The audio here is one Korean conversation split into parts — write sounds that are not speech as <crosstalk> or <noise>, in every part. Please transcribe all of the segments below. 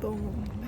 懂了。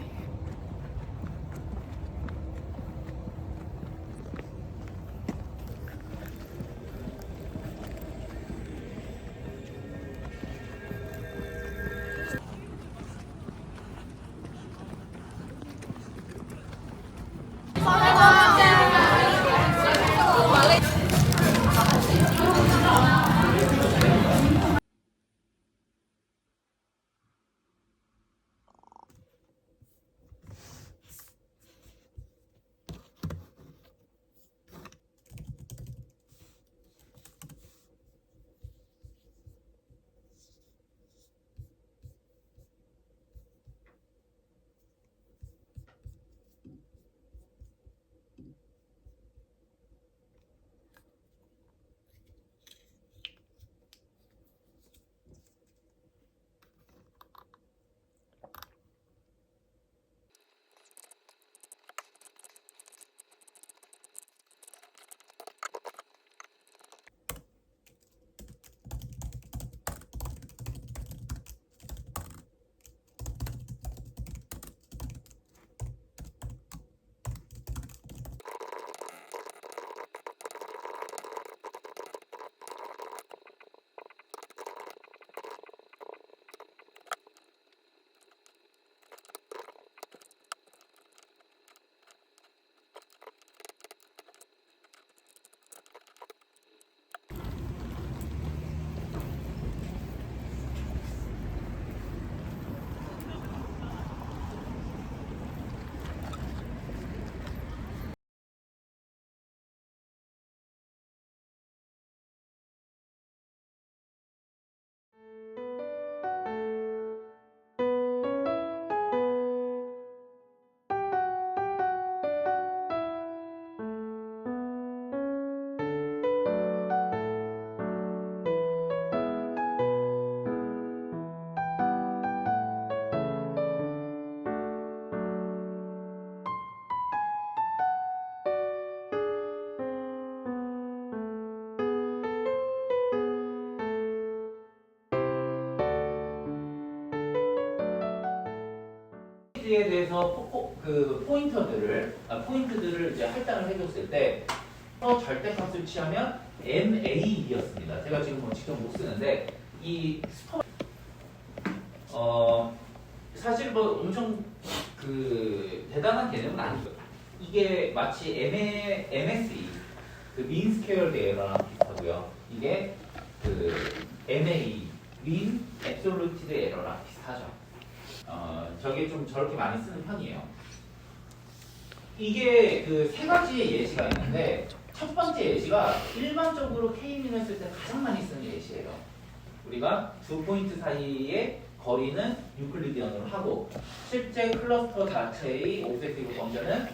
깔 너무 먹네. 에 대해서 포, 포- 그 포인터들을 아, 포인트들을 이제 할당을 해줬을 때 어, 절대값을 취하면 MA이었습니다. 제가 지금 뭐 직접 못 쓰는데 이 스퍼 어 사실 뭐 엄청 그 대단한 개념은 아니죠. 이게 마치 MA, MSE 그 squared error랑 비슷하고요. 이게 그 MA mean absolute error랑 비슷하죠. 어, 저게 좀 저렇게 많이 쓰는 편이에요. 이게 그 세 가지의 예시가 있는데 첫 번째 예시가 일반적으로 K민을 쓸때 가장 많이 쓰는 예시예요. 우리가 두 포인트 사이의 거리는 유클리디언으로 하고 실제 클러스터 자체의 오브젝티브 펑션은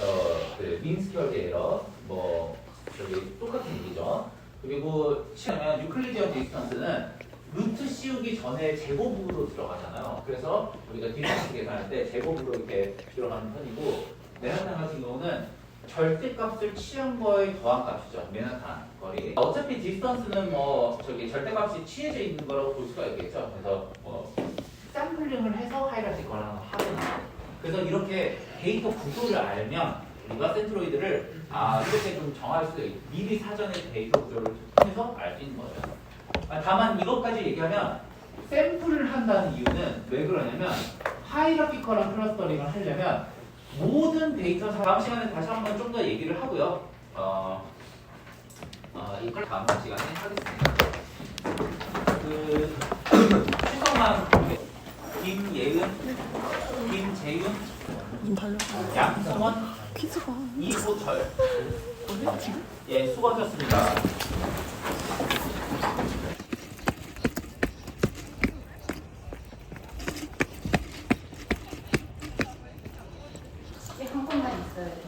어그 민스퀘어드 에러 뭐 저기 똑같은 얘기죠. 그리고 치면 유클리디언 디스턴스는 루트 씌우기 전에 제곱으로 들어가잖아요. 그래서 우리가 디스턴스 계산할 때 제곱으로 이렇게 들어가는 편이고 맨하탄 같은 경우는 절대값을 취한 거에 더한 값이죠. 맨하탄 거리. 어차피 디스턴스는 뭐 저기 절대값이 취해져 있는 거라고 볼 수가 있겠죠. 그래서 뭐 샘플링을 해서 하이라티컬을 하거나 그래서 이렇게 데이터 구조를 알면 우리가 센트로이드를 아 이렇게 좀 정할 수 있, 미리 사전에 데이터 구조를 통해서 알 수 있는. 아, 다만 이것까지 얘기하면 샘플을 한다는 이유는 왜 그러냐면 하이라피컬한 클러스터링을 하려면 모든 데이터 사- 다음 시간에 다시 한번 좀 더 얘기를 하고요. 어, 어, 이걸 다음 시간에 하겠습니다. 그 추가만 김예은, 김재윤. 양성원. 이호철. 예, 수고하셨습니다. 이게 한 권만 있어야 돼.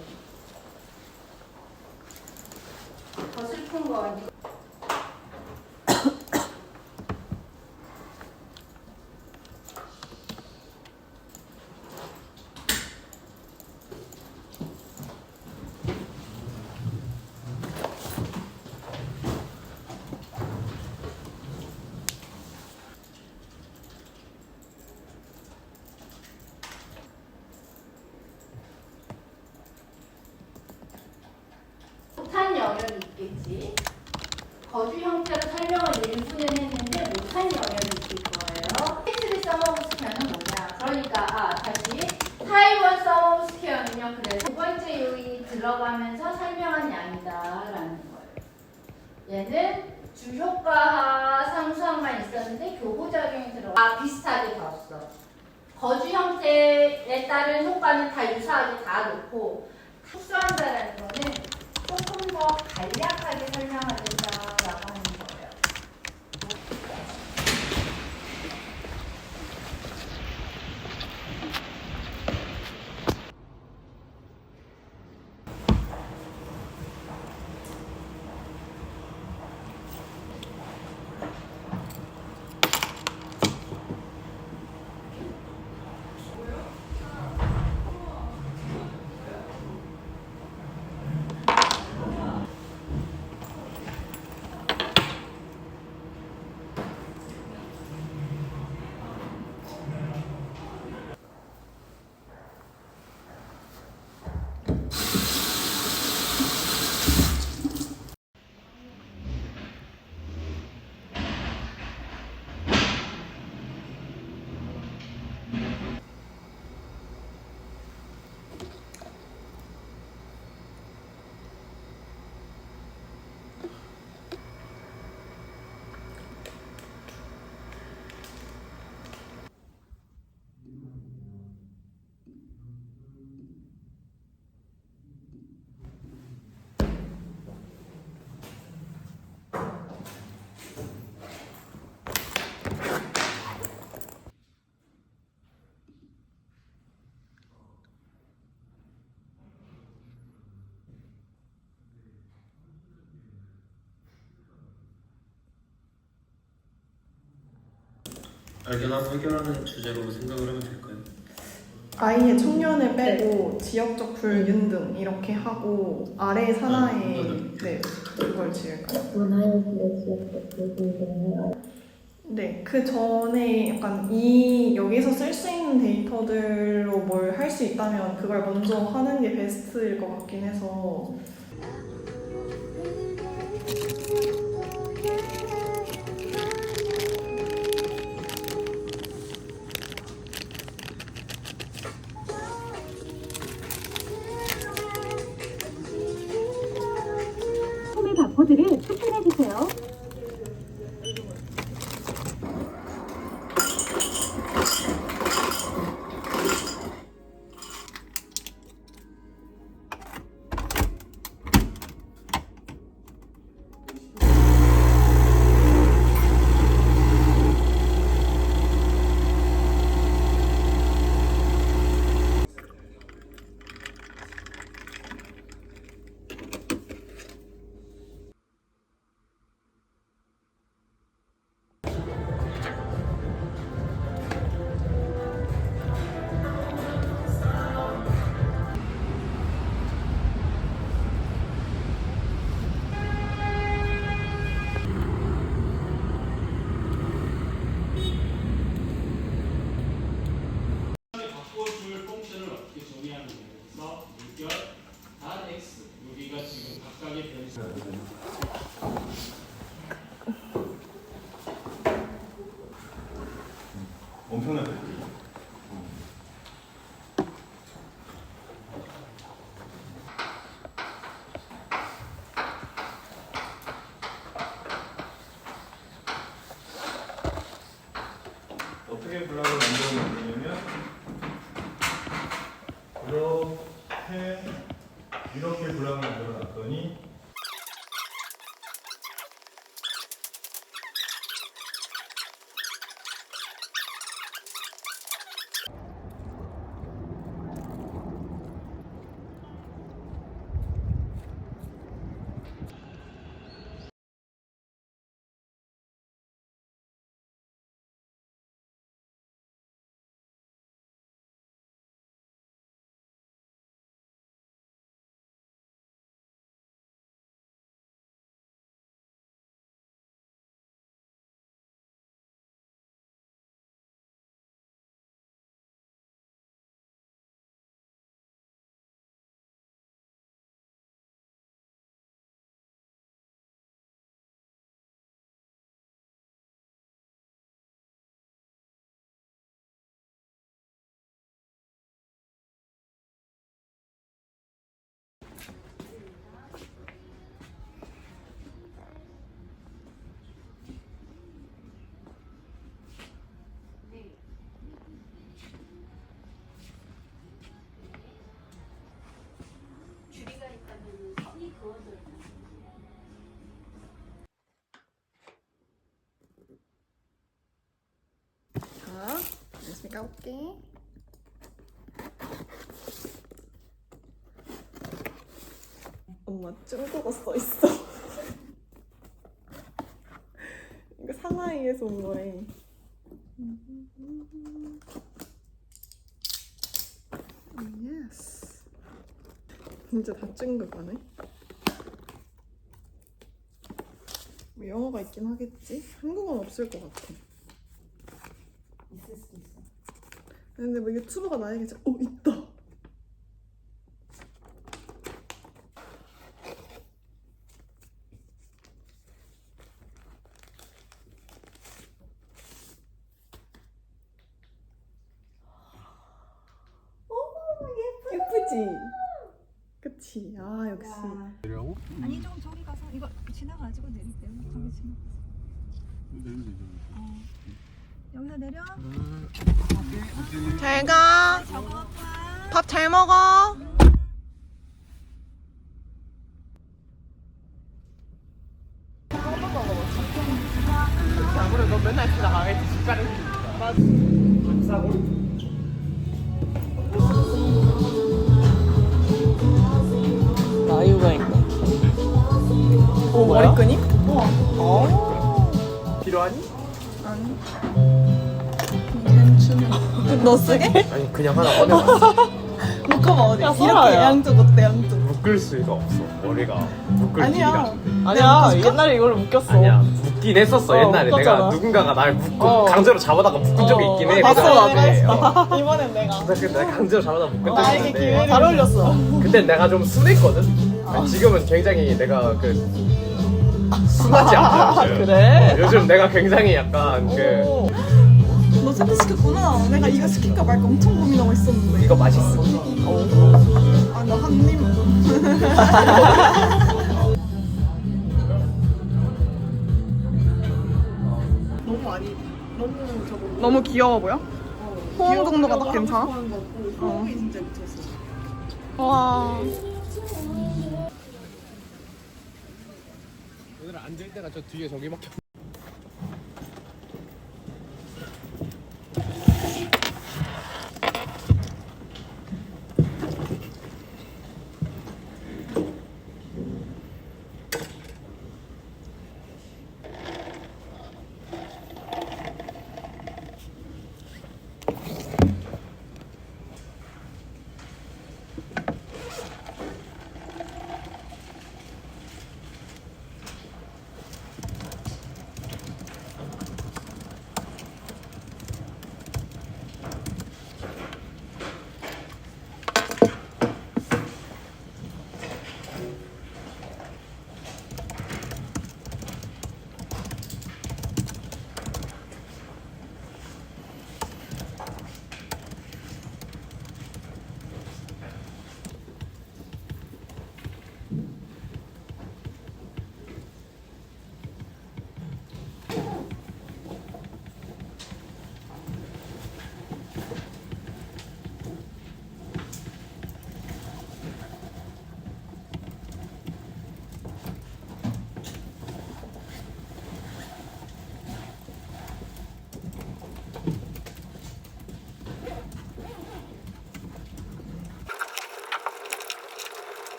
더 슬픈 거 아니? 못한 영역이 있겠지. 거주 형태로 설명을 일부는 했는데 못한 영역이 있을 거예요. 텍스트 서머브 스퀘어는 뭐냐? 그러니까 아 다시 타이원 서머브 스퀘어는요. 그래서 두 번째 요인이 들어가면서 설명한 양이다라는 거예요. 얘는 주효과와 상수항만 있었는데 교호작용이 들어가 아 비슷하게 봤어. 거주 형태에 따른 효과는 다 유사하게 다 놓고 특수한다라는 거는 조금 더 간략하게 설명하겠다라고 하는 거예요. 발견하고 해결하는 주제로 생각을 하면 될까요? 아이의 청년을 빼고 지역적 불균등 이렇게 하고 아래 산하에 음, 네 그걸 지을까요? 문화의 지역적 불균등을 네, 그 전에 약간 이 여기서 쓸 수 있는 데이터들로 뭘 할 수 있다면 그걸 먼저 하는 게 베스트일 것 같긴 해서 소매 바코드를 스캔해 주세요. 열심히 까볼게. 엄마 중국어 써 있어. <laughs> 이거 상하이에서 온 거래. 예스. 진짜 다 중국어네. 뭐 영어가 있긴 하겠지? 한국어는 없을 것 같아. 있을 수도 있어. 근데 뭐 유튜버가 나에게 어 있다. 예쁘지? 그치? 아 역시 아니 좀 저기 가서 이거 지나가지고 내릴게요. 저기 지나. 어. 여기서 내려. 잘 가. 저거 밥잘 먹어. 아무래도 맨날 지나가겠지 집가는 나이가 너 쓰게? 아니 그냥 하나 꺼내봤어. 묶어봐 <laughs> 어디? 야, 이렇게 설아야. 양쪽 어때 양쪽? 묶을 수가 없어. 머리가 묶을 아니야. 길이가. 아니야 옛날에 이걸로 묶였어. 아니야 묶긴 했었어 어, 옛날에 묶었잖아. 내가 누군가가 날 묶고 어. 강제로 잡아다가 묶은 적이 있긴 해. 봤어 내가. 내가 했어. 어. 이번엔 내가. 그래서 내가 강제로 잡아다 묶은 적이 나에게 있는데 기회를 잘 어울렸어. 그때 내가 좀 순했거든. 지금은 굉장히 내가 그 순하지 않아. 요즘. 그래? 요즘 내가 굉장히 약간 그 너 세트 시켰구나. 내가 이거 시킬까 말까 엄청 고민하고 있었는데. 이거 맛있어. 아, 나 한 입. <laughs> 너무 많이 너무 저거 너무 귀여워 보여? 호응 정도가 딱 괜찮아? 호응이 진짜 미쳤어. 와. 오늘 앉을 때가 저 뒤에 저기밖에 네,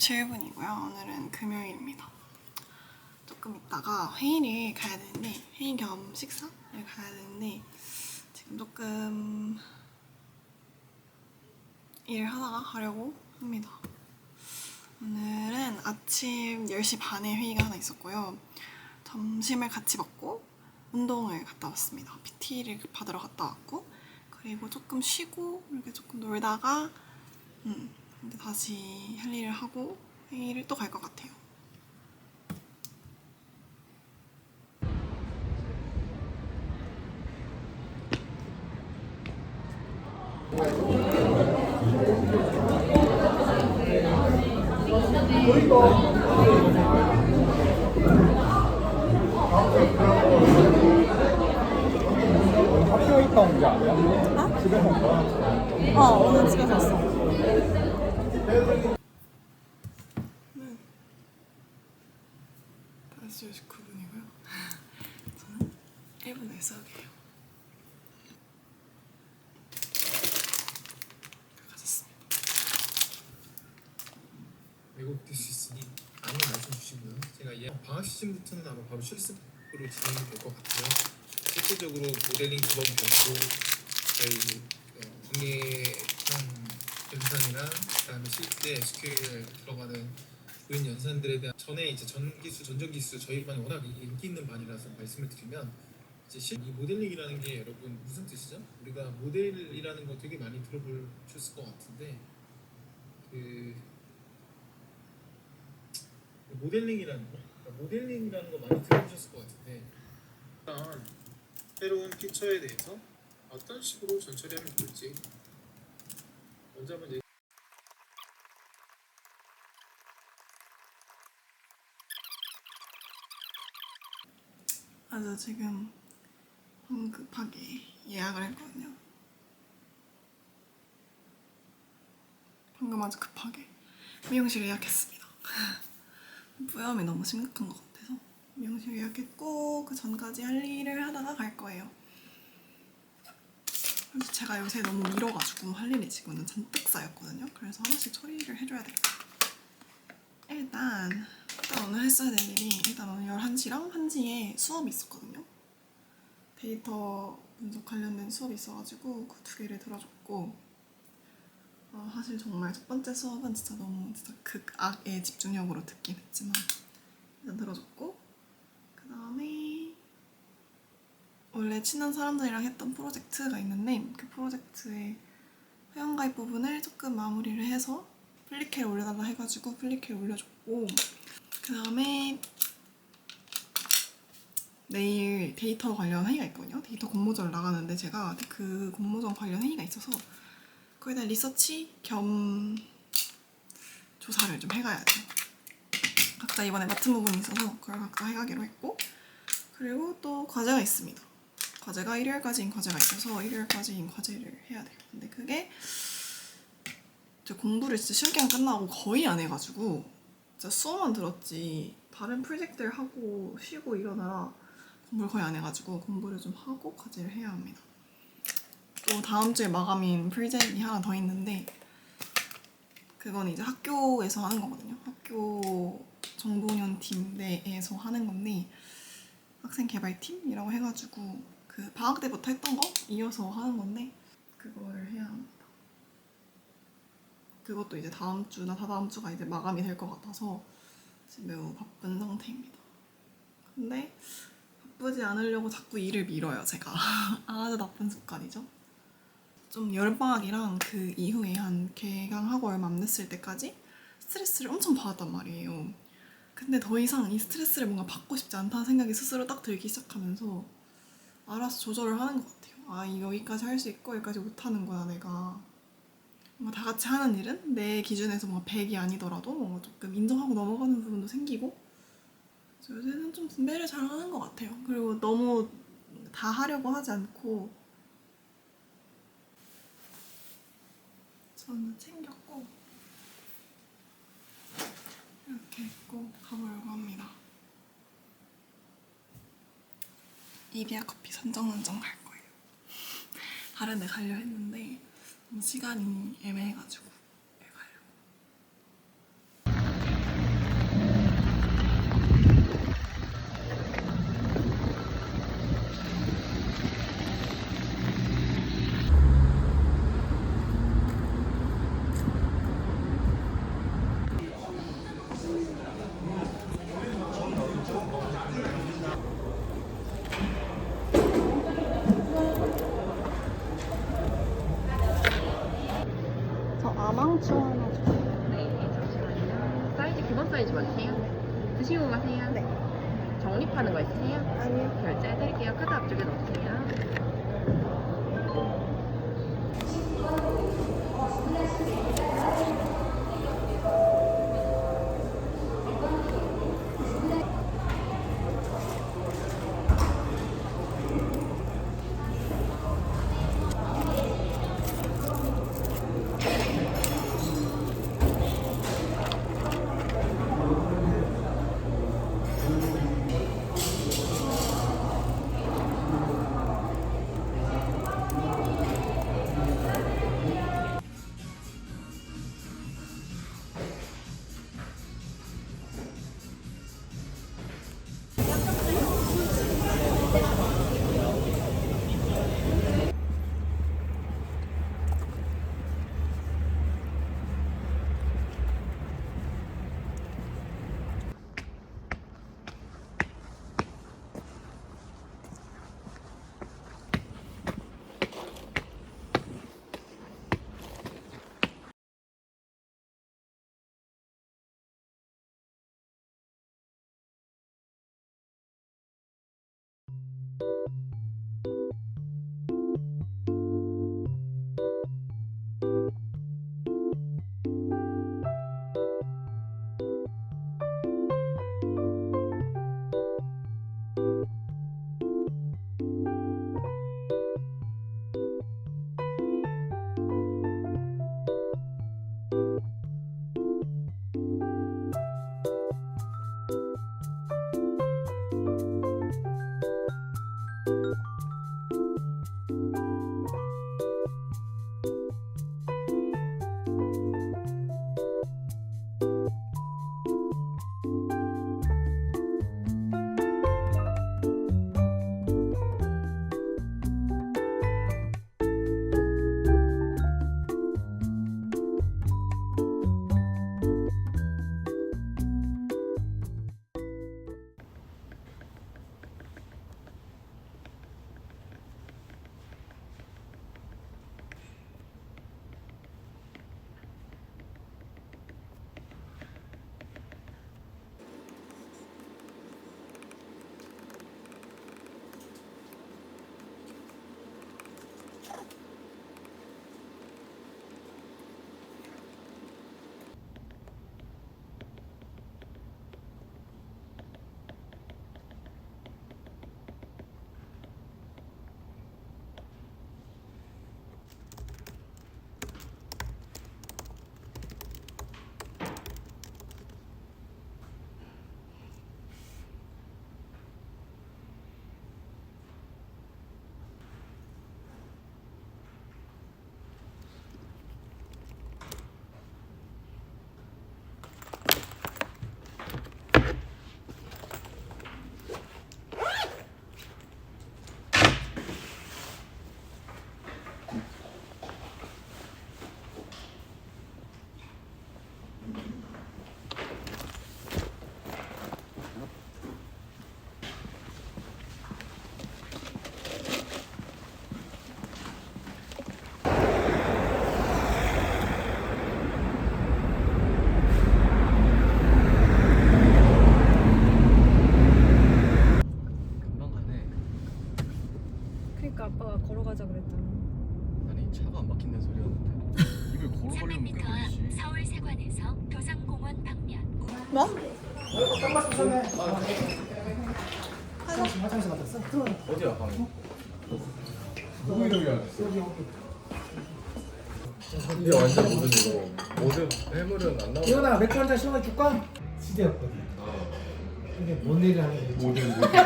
47분이고요. 오늘은 금요일입니다. 조금 있다가 회의를 가야 되는데 회의 겸 식사를 가야 되는데 지금 조금 일을 하다가 가려고 합니다. 오늘은 아침 10시 반에 회의가 하나 있었고요. 점심을 같이 먹고 운동을 갔다 왔습니다. PT를 받으러 갔다 왔고 그리고 조금 쉬고 이렇게 조금 놀다가 음, 근데 다시 할 일을 하고 회의를 또 갈 것 같아요. 학교에 있다 온게 아니야? 집에서 온 거야? 어, 오늘 집에서 왔어. 다시 59분이고요. <laughs> 저는 1분에 수학이에요. 가졌습니다. 왜곡될 수 있으니 아무 말씀 주시고요. 제가 이 방학 시즌부터는 아마 바로 실습으로 진행이 될 것 같아요. 실질적으로 모델링 기본 배우고 저희 어, 공예형 연산이랑 그다음에 실제 SQL 들어가는 보인 연산들에 대한 전에 이제 전기수 전전기수 저희 반이 워낙 인기 있는 반이라서 말씀을 드리면 이제 실, 이 모델링이라는 게 여러분 무슨 뜻이죠? 우리가 모델이라는 거 되게 많이 들어보셨을 것 같은데 그 모델링이라는 거, 그러니까 모델링이라는 거 많이 들어보셨을 것 같은데 일단 새로운 피처에 대해서 어떤 식으로 전처리하면 좋을지 한번 얘기. 아주 지금 황급하게 예약을 했거든요. 방금 아주 급하게 미용실 예약했습니다. <laughs> 뿌염이 너무 심각한 것 같아서 미용실 예약했고 그 전까지 할 일을 하다가 갈 거예요. 제가 요새 너무 밀어가지고 할 일이 지금은 잔뜩 쌓였거든요. 그래서 하나씩 처리를 해줘야 돼요. 일단 일단 오늘 했어야 될 일이 일단 오늘 11시랑 1시에 수업이 있었거든요. 데이터 분석 관련된 수업이 있어가지고 그 두 개를 들어줬고 어, 사실 정말 첫 번째 수업은 진짜 너무 진짜 극악의 집중력으로 듣긴 했지만 일단 들어줬고 그 다음에 원래 친한 사람들이랑 했던 프로젝트가 있는데 그 프로젝트의 회원가입 부분을 조금 마무리를 해서 플리케를 올려달라 해가지고 플리케를 올려줬고 그 다음에 내일 데이터 관련 회의가 있거든요. 데이터 공모전 나가는데 제가 그 공모전 관련 회의가 있어서 거기다 리서치 겸 조사를 좀 해가야 돼요. 각자 이번에 맡은 부분이 있어서 그걸 각자 해가기로 했고 그리고 또 과제가 있습니다. 과제가 일요일까지인 과제가 있어서 일요일까지인 과제를 해야 돼요. 근데 그게 저 공부를 진짜 시험 기간 끝나고 거의 안 해가지고 진짜 수업만 들었지 다른 프로젝트를 하고 쉬고 이러느라 공부를 거의 안 해가지고 공부를 좀 하고 과제를 해야 합니다. 또 다음 주에 마감인 프로젝트이 하나 더 있는데 그건 이제 학교에서 하는 거거든요. 학교 정보운영 팀 내에서 하는 건데 학생 개발팀이라고 해가지고 그 방학 때부터 했던 거 이어서 하는 건데 그거를 해야 합니다. 그것도 이제 다음 주나 다다음 주가 이제 마감이 될 것 같아서 지금 매우 바쁜 상태입니다. 근데 바쁘지 않으려고 자꾸 일을 미뤄요, 제가. <laughs> 아주 나쁜 습관이죠. 좀 여름방학이랑 그 이후에 한 개강하고 얼마 안 됐을 때까지 스트레스를 엄청 받았단 말이에요. 근데 더 이상 이 스트레스를 뭔가 받고 싶지 않다는 생각이 스스로 딱 들기 시작하면서 알아서 조절을 하는 것 같아요. 아, 이 여기까지 할 수 있고 여기까지 못하는구나, 내가. 뭔가 다 같이 하는 일은 내 기준에서 뭔가 100이 아니더라도 뭔가 조금 인정하고 넘어가는 부분도 생기고 그래서 요새는 좀 분배를 잘 하는 것 같아요. 그리고 너무 다 하려고 하지 않고 저는 챙겼고 이렇게 입고 가보려고 합니다. 이비아 커피 선정운정 갈 거예요. <laughs> 다른 데 가려 했는데 시간이 애매해가지고. 상추 하나 주세요. 네, 잠시만요. 사이즈 맞으세요? 드시고 가세요. 네. 적립하는 거 있으세요? 아니요. 결제해드릴게요. 카드 앞쪽에 넣으세요. 금 이게 완전 모든 이거 모든 해물은 안 나오고 이거나 맥주 한잔 시원하게 줄까? 시대였거든. 이게 뭔 얘기를 하는 거지? 모든 모든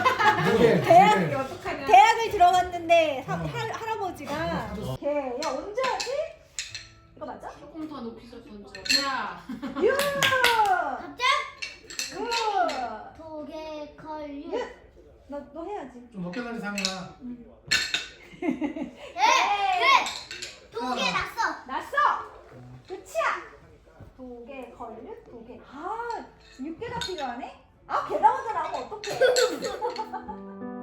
이게 대학 이게 대학을 들어갔는데 사, 할, 할아버지가 걔, 야 언제 하지? 이거 맞아? 조금 더 높이 서 던져. 야. 유! 갑자? 굿! 도개 걸류. 너, 너 해야지. 좀 높게 가는 상이야. 도개 났어. 났어! 끝이야! 도개, 걸류, 도개. 아, 6개가 필요하네? 아, 걔나 먼저 나오면 어떡해. <laughs>